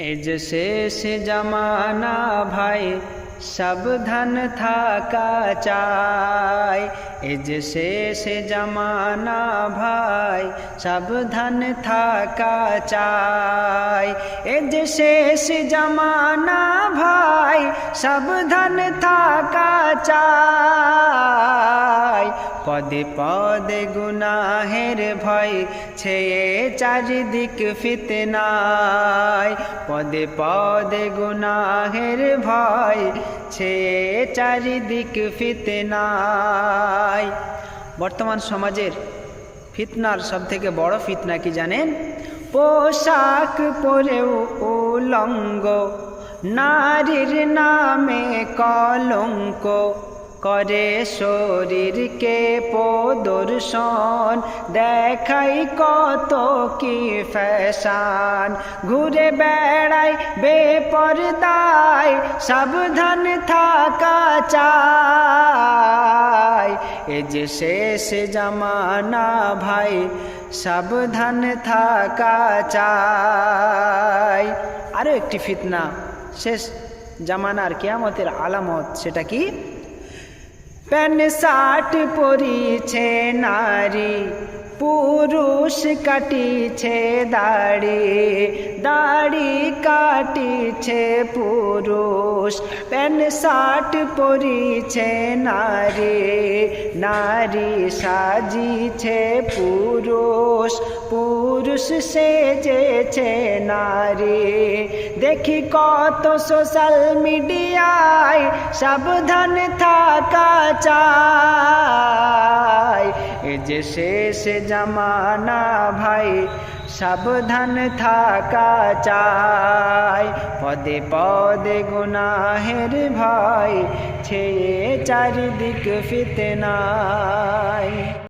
এ যে শেষ জামানা ভাই সাবধান থাকা চাই এ যে শেষ জামানা ভাই সাবধান থাকা চাই এ যে শেষ জামানা ভাই সাবধান থাকা চাই পদে পদে গুনাহের ভয় ছেয়ে চারিদিক ফিতনায়। পদে পদে গুনাহের ভয় ছেয়ে চারিদিক ফিতনায়। বর্তমান সমাজের ফিতনার সব থেকে বড় ফিতনা কি জানেন? পোশাক পরেও উলঙ্গ, নারীর নামে কলঙ্ক করে শরীরকে প্রদর্শন। দেখাই কত কি ফ্যাশন। ঘুরে বেড়াই বেপরদায়, সাবধান থাকা চাই। এ যে শেষ জামানা ভাই, সাবধান থাকা চাই। আরও একটি ফিতনা, শেষ জামানার কেয়ামতের আলামত, সেটা কি? প্যান্ট শার্ট পরিছে নারী, পুরুষ কাটিছে দাড়ি দাড়ি কাটিছে পুরুষ প্যান্ট শার্ট পরিছে নারী নারী সাজিছে পুরুষ পুরুষ সেজেছে নারী। দেখি কত সোশ্যাল মিডিয়ায় সাবধান থাকা চাই। এ যে শেষ জামানা ভাই, সাবধান থাকা চাই। পদে পদে গুনাহের ভাই, ছেয়ে চারিদিক ফিতনায়।